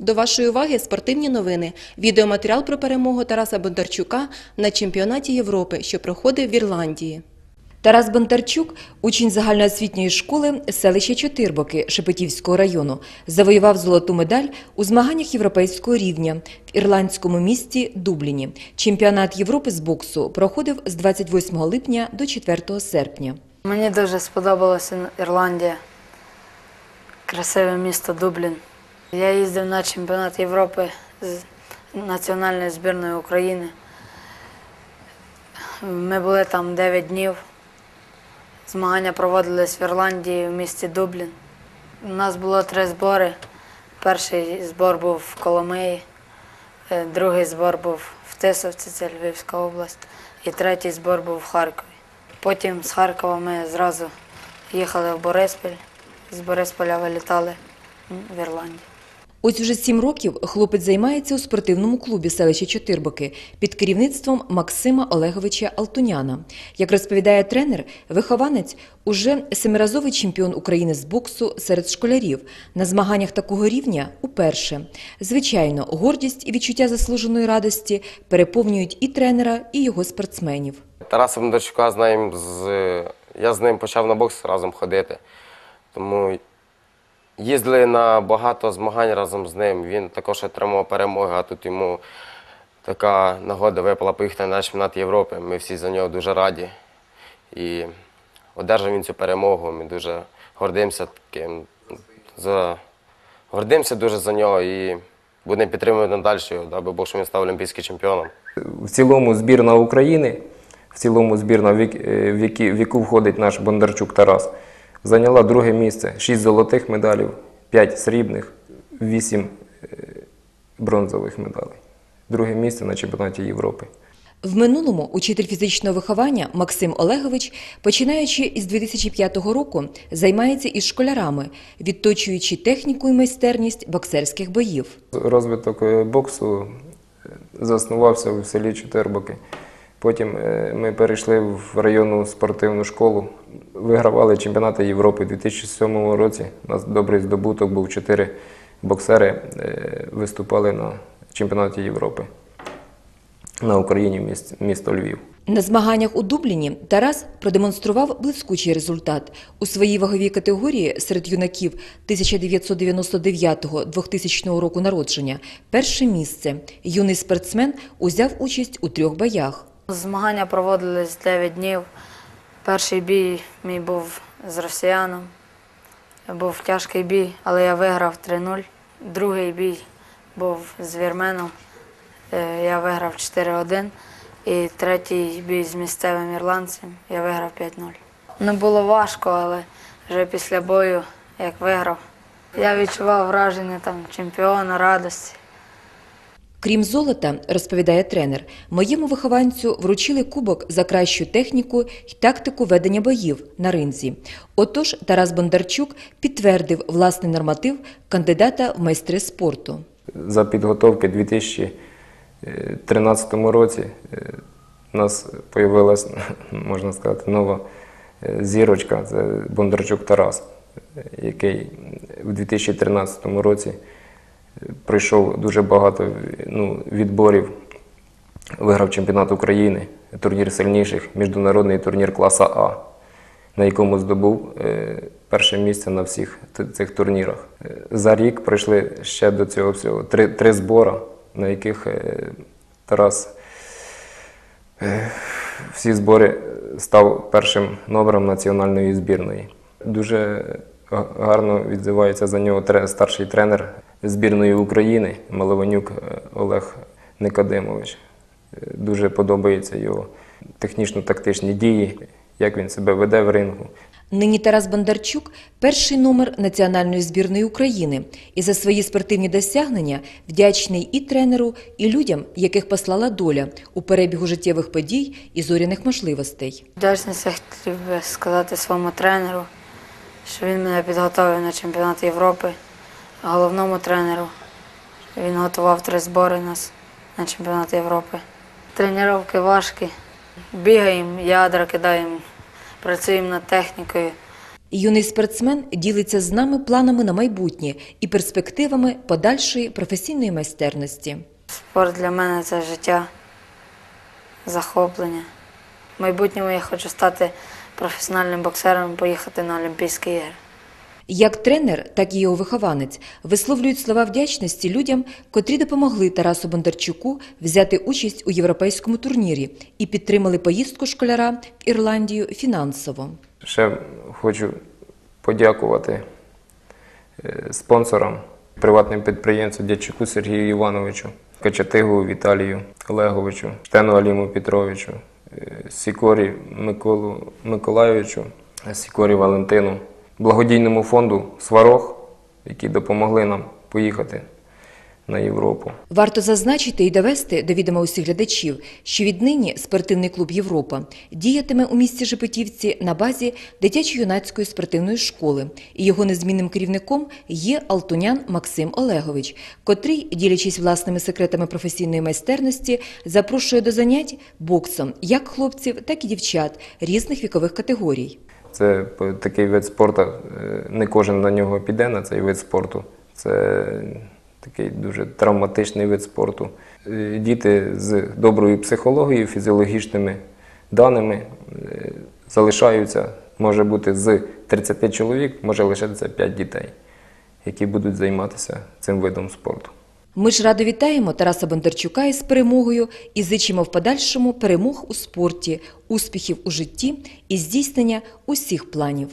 До вашої уваги спортивні новини. Відеоматеріал про перемогу Тараса Бондарчука на чемпіонаті Європи, що проходив в Ірландії. Тарас Бондарчук, учень загальноосвітньої школи селища Чотирбоки Шепетівського району, завоював золоту медаль у змаганнях європейського рівня в ірландському місті Дубліні. Чемпіонат Європи з боксу проходив з 28 липня до 4 серпня. Мені дуже сподобалася Ірландія, красиве місто Дублін. Я їздив на чемпіонат Європи з національною збірною України. Ми були там 9 днів. Змагання проводились в Ірландії в місті Дублін. У нас було три збори. Перший збор був в Коломиї, е, другий збор був в Тисовці, це Львівська область, і третій збор був в Харкові. Потім з Харкова ми зразу їхали в Бориспіль, з Борисполя вилітали в Ірландію. Ось уже сім років хлопець займається у спортивному клубі селища Чотирбоки під керівництвом Максима Олеговича Алтуняна. Як розповідає тренер, вихованець уже семиразовий чемпіон України з боксу серед школярів. На змаганнях такого рівня уперше. Звичайно, гордість і відчуття заслуженої радості переповнюють і тренера, і його спортсменів. Тараса Бондарчука знаємо з. Я з ним почав на бокс разом ходити. Тому їздили на багато змагань разом з ним. Він також отримав перемоги, а тут йому така нагода випала поїхати на чемпіонат Європи. Ми всі за нього дуже раді. І одержав він цю перемогу. Ми дуже гордимося таким. За... Гордимося дуже за нього і будемо підтримувати надалі, аби Бог, щоб він став олімпійським чемпіоном. В цілому збірна України, в цілому збірна, в як- е, яку входить наш Бондарчук Тарас, зайняла друге місце. Шість золотих медалів, п'ять срібних, вісім е, бронзових медалей. Друге місце на чемпіонаті Європи. В минулому учитель фізичного виховання Максим Олегович, починаючи із 2005 року, займається із школярами, відточуючи техніку і майстерність боксерських боїв. Розвиток е, боксу е, заснувався в селі Чотирбоки. Потім е, ми перейшли в районну спортивну школу, вигравали чемпіонати Європи у 2007 році. У нас добрий здобуток був чотири боксери е, виступали на чемпіонаті Європи на Україні міст- місто Львів. На змаганнях у Дубліні Тарас продемонстрував блискучий результат. У своїй ваговій категорії серед юнаків 1999-2000 року народження перше місце. Юний спортсмен узяв участь у трьох боях. Змагання проводились 9 днів. Перший бій мій був з росіяном. Був тяжкий бій, але я виграв 3-0. Другий бій був з вірменом. Е, Я виграв 4-1. І третій бій з місцевим ірландцем я виграв 5-0. Не було важко, але вже після бою, як виграв, я відчував враження там чемпіона, радості. Крім золота, розповідає тренер, моєму вихованцю вручили кубок за кращу техніку й тактику ведення боїв на ринзі. Отож, Тарас Бондарчук підтвердив власний норматив кандидата в майстри спорту. За підготовки у 2013 році е, у нас з'явилася, можна сказати, нова е, зірочка, це Бондарчук Тарас, е, який в 2013 році пройшов дуже багато ну, відборів, виграв чемпіонат України, турнір сильніших, міжнародний турнір класа А, на якому здобув е, перше місце на всіх цих турнірах. Е, За рік пройшли ще до цього всього три, три збори, на яких е, Тарас всі збори став першим номером національної збірної. Дуже гарно відзивається за нього старший тренер збірної України Малованюк е, Олег Никодимович. Е, Дуже подобаються його технічно-тактичні дії, як він себе веде в рингу. Нині Тарас Бондарчук перший номер національної збірної України і за свої спортивні досягнення вдячний і тренеру, і людям, яких послала доля у перебігу життєвих подій і зоряних можливостей. Вдячність я хотів би сказати своєму тренеру, що він мене підготовив на чемпіонат Європи, головному тренеру. Він готував три збори нас на чемпіонат Європи. Тренування важкі. Бігаємо, ядра кидаємо, працюємо над технікою. Юний спортсмен ділиться з нами планами на майбутнє і перспективами подальшої професійної майстерності. Спорт для мене це життя, захоплення. В майбутньому я хочу стати професіональним боксером, поїхати на Олімпійські ігри. Як тренер, так і його вихованець висловлюють слова вдячності людям, котрі допомогли Тарасу Бондарчуку взяти участь у європейському турнірі і підтримали поїздку школяра в Ірландію фінансово. Ще хочу подякувати е, спонсорам, приватним підприємцям Дячуку Сергію Івановичу, Качатигу Віталію Олеговичу, Штену Аліму Петровичу, е, Сікорі Миколу Миколайовичу, Сікорі Валентину, благодійному фонду Сварог, які допомогли нам поїхати на Європу. Варто зазначити і довести до відома усіх глядачів, що віднині спортивний клуб Європа діятиме у місті Жепетівці на базі дитячо-юнацької спортивної школи, і його незмінним керівником є Алтунян Максим Олегович, котрий, ділячись власними секретами професійної майстерності, запрошує до занять боксом як хлопців, так і дівчат різних вікових категорій. Це такий вид спорту, е, не кожен на нього піде на цей вид спорту. Це такий дуже травматичний вид спорту. Е, Діти з доброю психологією, фізіологічними даними е, залишаються, може бути з 30 чоловік, може лишитися 5 дітей, які будуть займатися цим видом спорту. Ми ж радо вітаємо Тараса Бондарчука із перемогою і зичимо в подальшому перемог у спорті, успіхів у житті і здійснення усіх планів.